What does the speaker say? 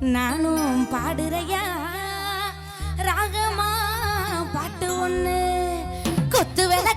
நானும் பாடுறையா? ராகமா? பாட்டு ஒண்ணு. கொத்து வேலை